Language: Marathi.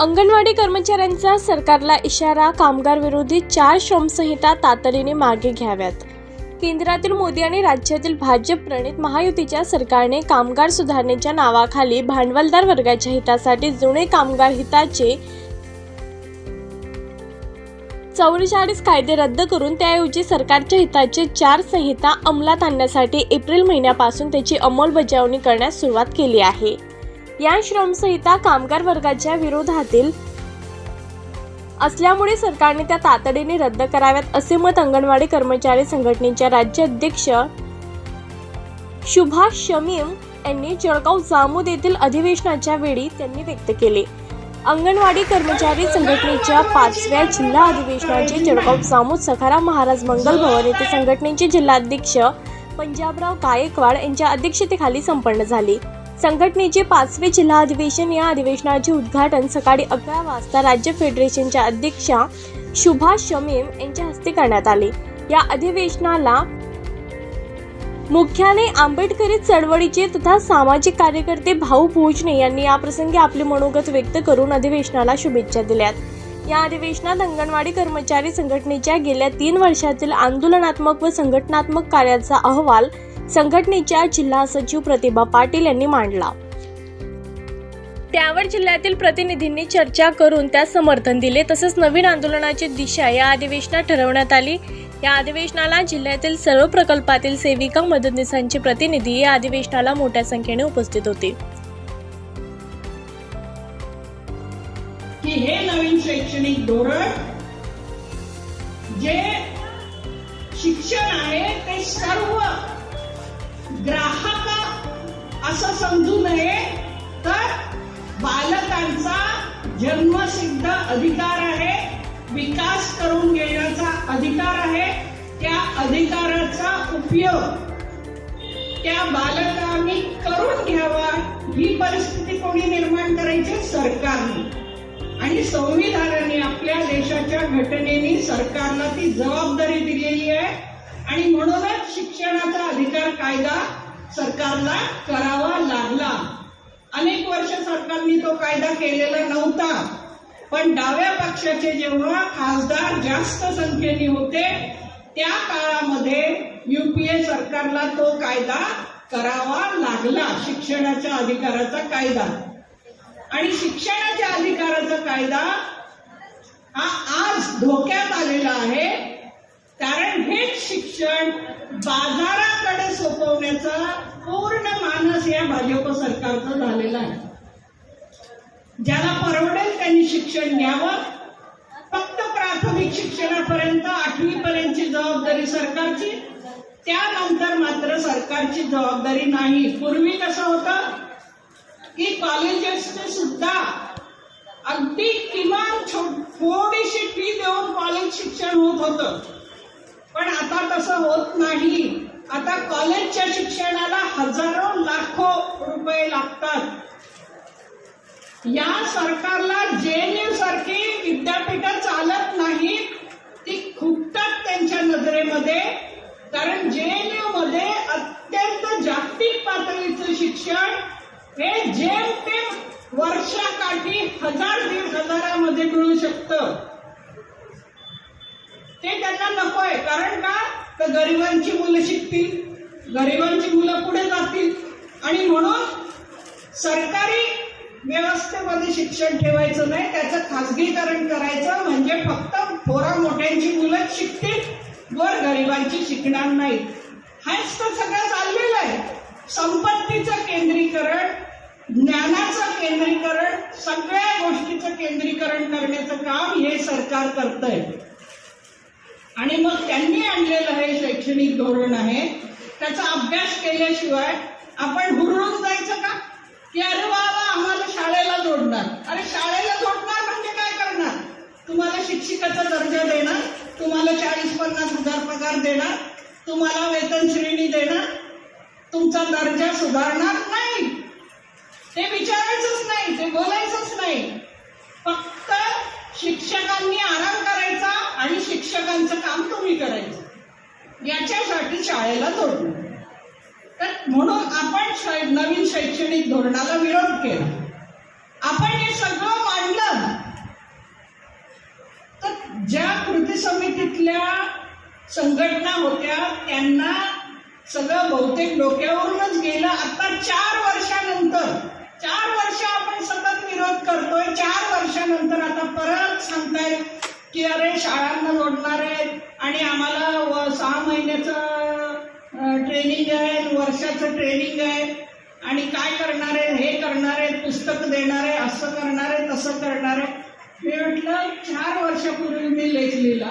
अंगणवाडी कर्मचाऱ्यांचा सरकारला इशारा कामगार विरोधी चार श्रमसंहिता तातडीने मागे घ्याव्यात. केंद्रातील मोदी आणि राज्यातील भाजप प्रणित महायुतीच्या सरकारने कामगार सुधारणेच्या नावाखाली भांडवलदार वर्गाच्या हितासाठी जुने कामगार हिताचे चौवेचाळीस कायदे रद्द करून त्याऐवजी सरकारच्या हिताचे चार संहिता अंमलात आणण्यासाठी एप्रिल महिन्यापासून त्याची अंमलबजावणी करण्यास सुरुवात केली आहे. या श्रमसंहिता कामगार वर्गाच्या विरोधातील असल्यामुळे सरकारने त्या तातडीने रद्द कराव्यात असे मत अंगणवाडी कर्मचारी संघटनेच्या राज्याध्यक्ष सुभाष शमीम यांनी जळगाव जामोद येथील अधिवेशनाच्या वेळी त्यांनी व्यक्त केले. अंगणवाडी कर्मचारी संघटनेच्या पाचव्या जिल्हा अधिवेशनाचे जळगाव जामोद सखाराम महाराज मंगल भवन येथे संघटनेचे जिल्हाध्यक्ष पंजाबराव गायकवाड यांच्या अध्यक्षतेखाली संपन्न झाले. संघटनेचे पाचवे जिल्हा अधिवेशन या अधिवेशनाचे उद्घाटन सकाळी अकरा वाजता राज्य फेडरेशनच्या अध्यक्षा शुभाष शमीम यांच्या हस्ते करण्यात आले. या अधिवेशनाला मुख्याने आंबेडकरी चळवळीचे तथा सामाजिक कार्यकर्ते भाऊ भोजने यांनी याप्रसंगी आपले मनोगत व्यक्त करून अधिवेशनाला शुभेच्छा दिल्यात. या अधिवेशनात अंगणवाडी कर्मचारी संघटनेच्या गेल्या तीन वर्षातील आंदोलनात्मक व संघटनात्मक कार्याचा अहवाल संघटनेच्या जिल्हा सचिव प्रतिभा पाटील यांनी मांडला. त्यावर जिल्ह्यातील प्रतिनिधींनी चर्चा करून त्यास समर्थन दिले. तसंच नवीन आंदोलनाची दिशा या अधिवेशनात ठरवण्यात आली. या अधिवेशनाला जिल्ह्यातील सर्व प्रकल्पातील सेविका मदतनीसांचे प्रतिनिधी या अधिवेशनाला मोठ्या संख्येने उपस्थित होते. की हे नवीन शैक्षणिक धोरण जे शिक्षण आहे ते सर्व ग्राहक असं समजू नये तर बालकांचा जन्मसिद्ध अधिकार आहे विकास करून घेण्याचा अधिकार आहे त्या अधिकाराचा उपयोग त्या बालकांनी करून घ्यावा ही परिस्थिती कोणी निर्माण करायची? सरकारने. आणि संविधानाने आपल्या देशाच्या घटनेने सरकारला ती जबाबदारी दिलेली आहे. आणि म्हणूनच शिक्षणाचा अधिकार कायदा सरकारला करावा लागला. अनेक वर्ष सरकारने तो कायदा केलेला नव्हता. पण डाव्या पक्षाचे जेव्हा खासदार जास्त संख्येने होते त्या काळामध्ये युपीए सरकारला तो कायदा करावा लागला शिक्षणाच्या अधिकाराचा कायदा. आणि शिक्षणाच्या अधिकाराचा कायदा हा आज धोक्यात आलेला आहे. कारण हेच शिक्षण बाजाराकडे सोपवण्याचा पूर्ण मानस या भाजप सरकारचं झालेला आहे. ज्याला परवडेल त्यांनी शिक्षण घ्यावं. फक्त प्राथमिक शिक्षणापर्यंत आठवी पर्यंतची जबाबदारी सरकारची. त्यानंतर मात्र सरकारची जबाबदारी नाही. पूर्वी कसं होतं? की कॉलेजेसने सुद्धा अगदी किमान थोडीशी फी देऊन कॉलेज शिक्षण होत होतं. पण आता तसं होत नाही. आता कॉलेजच्या शिक्षणाला हजारो लाखो रुपये लागतात. या सरकारला जेएनयू सारखी विद्यापीठं चालत नाहीत ती खुपतात त्यांच्या नजरेमध्ये. कारण जेएनयू मध्ये अत्यंत जागतिक पातळीचं शिक्षण हे जेमतेम वर्षाकाठी हजार दीड हजारामध्ये मिळू शकतं. ते त्यांना नकोय कारण गरिबांची मुलं शिकतील गरिबांची मुलं पुढे जातील. आणि म्हणून सरकारी व्यवस्थेमध्ये शिक्षण ठेवायचं नाही त्याचं खासगीकरण करायचं म्हणजे फक्त थोरा मोठ्यांची मुलंच शिकतील वर गरिबांची शिकणार नाही. हाच तर सगळं चाललेलं आहे. संपत्तीचं केंद्रीकरण ज्ञानाचं केंद्रीकरण सगळ्या गोष्टीचं केंद्रीकरण करण्याचं काम हे सरकार करतंय. आणि मग त्यांनी आणलेलं हे शैक्षणिक धोरण आहे त्याचा अभ्यास केल्याशिवाय आपण हुरळून जायचं का? की अरे वा आम्हाला शाळेला जोडणार. अरे शाळेला जोडणार म्हणजे काय करणार? तुम्हाला शिक्षिकाचा दर्जा देणार तुम्हाला चाळीस पन्नास हजार पगार देणार तुम्हाला वेतन श्रेणी देणार तुमचा दर्जा सुधारणार नाही. ते विचारायचंच नाही ते बोलायचंच नाही. फक्त शिक्षकांनी आराम आणि शिक्षकांचं काम कमी करायचं. याच्यासाठी शाळेला जोडणं तर म्हणून आपण नवीन शैक्षणिक धोरणाला विरोध केला. आपण हे सगळं मांडलं. तर ज्या कृती समितीतल्या संघटना होत्या त्यांना सगळं बहुतेक डोक्यावरूनच गेलं. आता चार वर्षानंतर चार वर्ष आपण सतत विरोध करतोय. चार वर्षानंतर आता परत सांगताय की अरे शाळांना जोडणार आहेत आणि आम्हाला व सहा महिन्याचं ट्रेनिंग आहे वर्षाचं ट्रेनिंग आहे. आणि काय करणार आहे हे करणार आहे पुस्तक देणार आहे असं करणार आहे तसं करणार आहे मी म्हटलं चार वर्षापूर्वी मी लेख लिहिला.